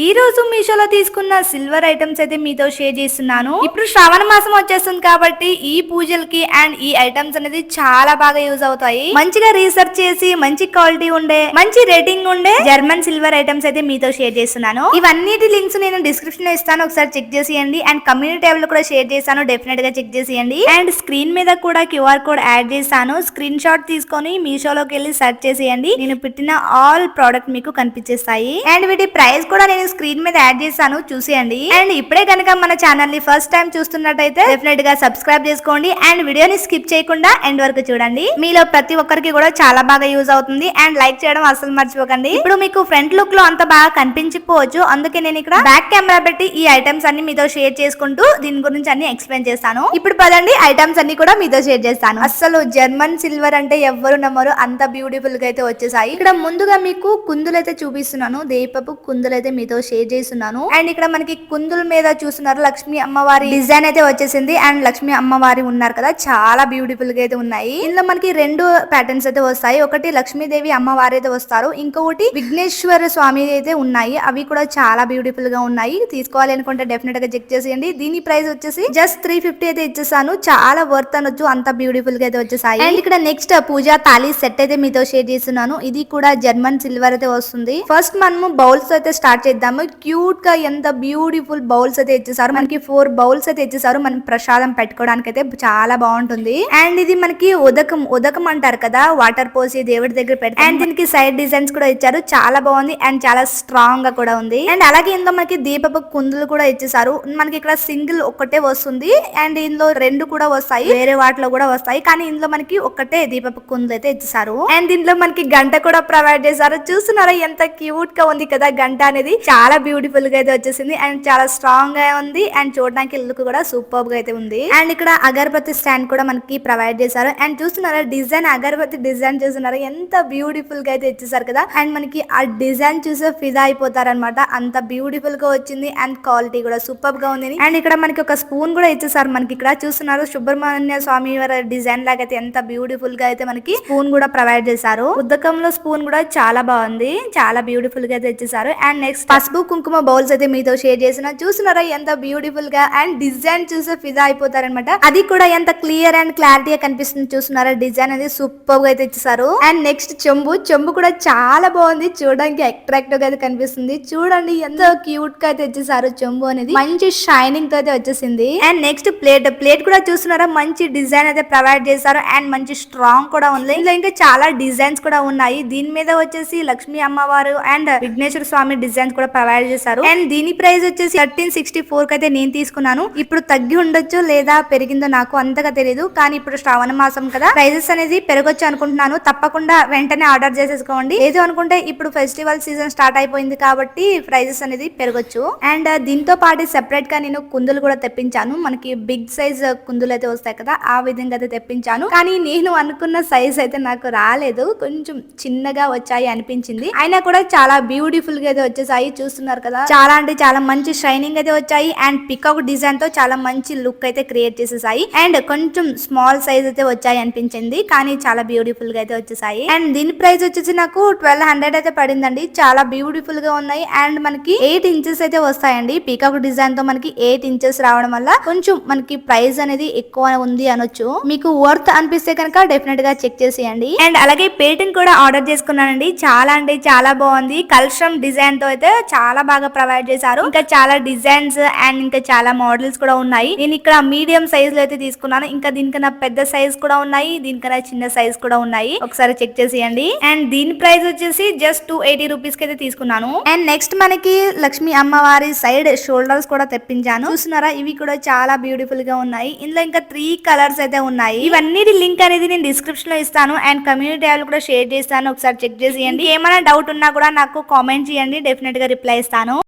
ఈ రోజు మీషోలో తీసుకున్న సిల్వర్ ఐటమ్స్ అయితే మీతో షేర్ చేస్తున్నాను. ఇప్పుడు శ్రావణ మాసం వచ్చేస్తుంది కాబట్టి ఈ పూజలకి అండ్ ఈ ఐటమ్స్ అనేది చాలా బాగా యూజ్ అవుతాయి. మంచిగా రీసెర్చ్ చేసి మంచి క్వాలిటీ ఉండే మంచి రేటింగ్ ఉండే జర్మన్ సిల్వర్ ఐటమ్స్ అయితే మీతో షేర్ చేస్తున్నాను. ఇవన్నిటి లింక్స్ నేను డిస్క్రిప్షన్లో ఇస్తాను. ఒకసారి చెక్ చేసేయండి. అండ్ కమ్యూనిటీ ట్యాబ్లో కూడా షేర్ చేస్తాను డెఫినెట్గా చెక్ చేసేయండి. అండ్ స్క్రీన్ మీద కూడా క్యూఆర్ కోడ్ యాడ్ చేస్తాను స్క్రీన్ షాట్ తీసుకొని మీషోలోకి వెళ్ళి సెర్చ్ చేసేయండి. నేను పెట్టిన ఆల్ ప్రోడక్ట్ మీకు కనిపించేస్తాయి. అండ్ వీటి ప్రైస్ కూడా నేను స్క్రీన్ మీద యాడ్ చేశాను చూసేయండి. అండ్ ఇప్పుడే కనుక మన ఛానల్ని ఫస్ట్ టైం చూస్తున్నట్టయితే డెఫినెట్గా సబ్స్క్రైబ్ చేసుకోండి. అండ్ వీడియోని స్కిప్ చేయకుండా ఎండ్ వరకు చూడండి. మీలో ప్రతి ఒక్కరికి కూడా చాలా బాగా యూజ్ అవుతుంది. అండ్ లైక్ చేయడం అసలు మర్చిపోకండి. ఇప్పుడు మీకు ఫ్రంట్ లుక్లో అంత బాగా కనిపించకపోవచ్చు అందుకే నేను ఇక్కడ బ్యాక్ కెమెరా పెట్టి ఈ ఐటమ్స్ అన్ని మీతో షేర్ చేసుకుంటూ దీని గురించి అన్ని ఎక్స్ప్లెయిన్ చేస్తాను. ఇప్పుడు పదండి ఐటమ్స్ అన్ని కూడా మీతో షేర్ చేస్తాను. అసలు జర్మన్ సిల్వర్ అంటే ఎవ్వరు నమ్మరు. అంత బ్యూటిఫుల్గా అయితే వచ్చేసాయి. ఇక్కడ ముందుగా మీకు కుందులు అయితే చూపిస్తున్నాను. దీపపు కుందులు అయితే మీతో షేర్ చేస్తున్నాను. అండ్ ఇక్కడ మనకి కుందుల మీద చూస్తున్నారు లక్ష్మి అమ్మవారి డిజైన్ అయితే వచ్చేసింది. అండ్ లక్ష్మి అమ్మవారి ఉన్నారు కదా చాలా బ్యూటిఫుల్గా అయితే ఉన్నాయి. ఇందులో మనకి రెండు ప్యాటర్న్స్ అయితే వస్తాయి. ఒకటి లక్ష్మీదేవి అమ్మవారి అయితే వస్తారు. ఇంకొకటి విఘ్నేశ్వర స్వామి అయితే ఉన్నాయి. అవి కూడా చాలా బ్యూటిఫుల్గా ఉన్నాయి. తీసుకోవాలి అనుకుంటే డెఫినెట్గా చెక్ చేసేయండి. దీని ప్రైస్ వచ్చేసి జస్ట్ త్రీ ఫిఫ్టీ అయితే ఇచ్చేసాను. చాలా వర్త్ అనొచ్చు. అంత బ్యూటిఫుల్గా అయితే వచ్చేసాయి. అండ్ ఇక్కడ నెక్స్ట్ పూజా తాళీ సెట్ అయితే మీతో షేర్ చేస్తున్నాను. ఇది కూడా జర్మన్ సిల్వర్ అయితే వస్తుంది. ఫస్ట్ మనము బౌల్స్ అయితే స్టార్ట్ చేద్దాం. చేద్దాము క్యూట్గా ఎంత బ్యూటిఫుల్ బౌల్స్ అయితే ఇచ్చేసారు. మనకి ఫోర్ బౌల్స్ అయితే ఇచ్చేసారు. మనం ప్రసాదం పెట్టుకోవడానికి అయితే చాలా బాగుంటుంది. అండ్ ఇది మనకి ఉదకం ఉదకం అంటారు కదా వాటర్ పోసి దేవుడి దగ్గర పెడతారు అండ్ దీనికి సైడ్ డిజైన్స్ కూడా ఇచ్చారు. చాలా బాగుంది అండ్ చాలా స్ట్రాంగ్గా కూడా ఉంది. అండ్ అలాగే ఇందులో మనకి దీపపు కుందులు కూడా ఇచ్చేసారు. మనకి ఇక్కడ సింగిల్ ఒక్కటే వస్తుంది. అండ్ ఇందులో రెండు కూడా వస్తాయి. వేరే వాటిలో కూడా వస్తాయి. కానీ ఇందులో మనకి ఒక్కటే దీపపు కుందులు అయితే ఇచ్చేసారు. అండ్ దీంట్లో మనకి గంట కూడా ప్రొవైడ్ చేశారు. చూస్తున్నారా ఎంత క్యూట్గా ఉంది కదా గంట అనేది. చాలా బ్యూటిఫుల్గా అయితే వచ్చేసింది. అండ్ చాలా స్ట్రాంగ్గా ఉంది. అండ్ చూడడానికి లుక్ కూడా సూపర్గా అయితే ఉంది. అండ్ ఇక్కడ అగరబత్తి స్టాండ్ కూడా మనకి ప్రొవైడ్ చేశారు. అండ్ చూస్తున్నారా డిజైన్ అగరబత్తి డిజైన్ చూస్తున్నారా? ఎంత బ్యూటిఫుల్గా అయితే ఇచ్చేసారు కదా. అండ్ మనకి ఆ డిజైన్ చూసే ఫిదా అయిపోతారు అనమాట అంత బ్యూటిఫుల్గా వచ్చింది. అండ్ క్వాలిటీ కూడా సూపర్గా ఉంది. అండ్ ఇక్కడ మనకి ఒక స్పూన్ కూడా ఇచ్చేసారు మనకి ఇక్కడ. చూస్తున్నారు సుబ్రహ్మణ్య స్వామి వారి డిజైన్ లాగా అయితే ఎంత బ్యూటిఫుల్గా అయితే మనకి స్పూన్ కూడా ప్రొవైడ్ చేశారు. ఉద్దకంలో స్పూన్ కూడా చాలా బాగుంది. చాలా బ్యూటిఫుల్గా అయితే ఇచ్చేసారు అండ్ నెక్స్ట్ పసుపు కుంకుమ బౌల్స్ అయితే మీతో షేర్ చేసిన. చూసినారా ఎంత బ్యూటిఫుల్గా అండ్ డిజైన్ చూసే ఫిదా అయిపోతారనమాట అది కూడా ఎంత క్లియర్ అండ్ క్లారిటీగా కనిపిస్తుంది చూస్తున్నారా? డిజైన్ అనేది సూపర్గా అయితే ఇచ్చేసారు అండ్ నెక్స్ట్ చెంబు చెంబు కూడా చాలా బాగుంది. చూడడానికి అట్రాక్టివ్గా అయితే కనిపిస్తుంది. చూడండి ఎంత క్యూట్గా అయితే ఇచ్చేసారు చెంబు అనేది. మంచి షైనింగ్తో అయితే వచ్చేసింది. అండ్ నెక్స్ట్ ప్లేట్ ప్లేట్ కూడా చూస్తున్నారా? మంచి డిజైన్ అయితే ప్రొవైడ్ చేశారు. అండ్ మంచి స్ట్రాంగ్ కూడా ఉంది. ఇందులో ఇంకా చాలా డిజైన్స్ కూడా ఉన్నాయి. దీని మీద వచ్చేసి లక్ష్మీ అమ్మవారు అండ్ విఘ్నేశ్వర స్వామి డిజైన్స్ కూడా ప్రొవైడ్ చేశారు. అండ్ దీని ప్రైస్ వచ్చేసి థర్టీన్ సిక్స్టీ ఫోర్కి అయితే నేను తీసుకున్నాను. ఇప్పుడు తగ్గి ఉండొచ్చు లేదా పెరిగిందో నాకు అంతగా తెలియదు కానీ ఇప్పుడు శ్రావణ మాసం కదా. ప్రైజెస్ అనేది పెరగొచ్చు అనుకుంటున్నాను. తప్పకుండా వెంటనే ఆర్డర్ చేసేసుకోండి. ఏదో అనుకుంటే ఇప్పుడు ఫెస్టివల్ సీజన్ స్టార్ట్ అయిపోయింది కాబట్టి ప్రైజెస్ అనేది పెరగొచ్చు. అండ్ దీంతో పాటు సెపరేట్గా నేను కుందులు కూడా తెప్పించాను. మనకి బిగ్ సైజ్ కుందులు అయితే వస్తాయి కదా ఆ విధంగా అయితే తెప్పించాను. కానీ నేను అనుకున్న సైజ్ అయితే నాకు రాలేదు. కొంచెం చిన్నగా వచ్చాయి అనిపించింది. అయినా కూడా చాలా బ్యూటిఫుల్గా అయితే వచ్చేసాయి. చూస్తున్నారు కదా. చాలా అంటే చాలా మంచి షైనింగ్ అయితే వచ్చాయి. అండ్ పికాక్ డిజైన్తో చాలా మంచి లుక్ అయితే క్రియేట్ చేసేసాయి. అండ్ కొంచెం స్మాల్ సైజ్ అయితే వచ్చాయి అనిపించింది. కానీ చాలా బ్యూటిఫుల్గా అయితే వచ్చేసాయి. అండ్ దీని ప్రైస్ వచ్చేసి నాకు ట్వెల్వ్ హండ్రెడ్ అయితే పడిందండి. చాలా బ్యూటిఫుల్గా ఉన్నాయి. అండ్ మనకి ఎయిట్ ఇంచెస్ అయితే వస్తాయండి. పీకాక్ డిజైన్తో మనకి ఎయిట్ ఇంచెస్ రావడం వల్ల కొంచెం మనకి ప్రైస్ అనేది ఎక్కువ ఉంది అనొచ్చు. మీకు వర్త్ అనిపిస్తే కనుక డెఫినెట్గా చెక్ చేసేయండి. అండ్ అలాగే పేటెంట్ కూడా ఆర్డర్ చేసుకున్నానండి. చాలా అంటే చాలా బాగుంది. కల్షం డిజైన్తో అయితే చాలా బాగా ప్రొవైడ్ చేశారు. ఇంకా చాలా డిజైన్స్ అండ్ ఇంకా చాలా మోడల్స్ కూడా ఉన్నాయి. నేను ఇక్కడ మీడియం సైజ్లో అయితే తీసుకున్నాను. ఇంకా దీనికన్నా పెద్ద సైజ్ కూడా ఉన్నాయి. దీనికన్నా చిన్న సైజ్ కూడా ఉన్నాయి. ఒకసారి చెక్ చేసేయండి. అండ్ దీని ప్రైస్ వచ్చేసి జస్ట్ టూ ఎయిటీ రూపీస్కి అయితే తీసుకున్నాను. అండ్ నెక్స్ట్ మనకి లక్ష్మి అమ్మవారి సైడ్ షోల్డర్స్ కూడా తెప్పించాను. చూస్తున్నారా? ఇవి కూడా చాలా బ్యూటిఫుల్గా ఉన్నాయి. ఇందులో ఇంకా త్రీ కలర్స్ అయితే ఉన్నాయి. ఇవన్నీ లింక్ అనేది నేను డిస్క్రిప్షన్లో ఇస్తాను. అండ్ కమ్యూనిటీ కూడా షేర్ చేస్తాను. ఒకసారి చెక్ చేసేయండి. ఏమైనా డౌట్ ఉన్నా కూడా నాకు కామెంట్ చేయండి. డెఫినెట్గా రిప్లై ఇస్తాను.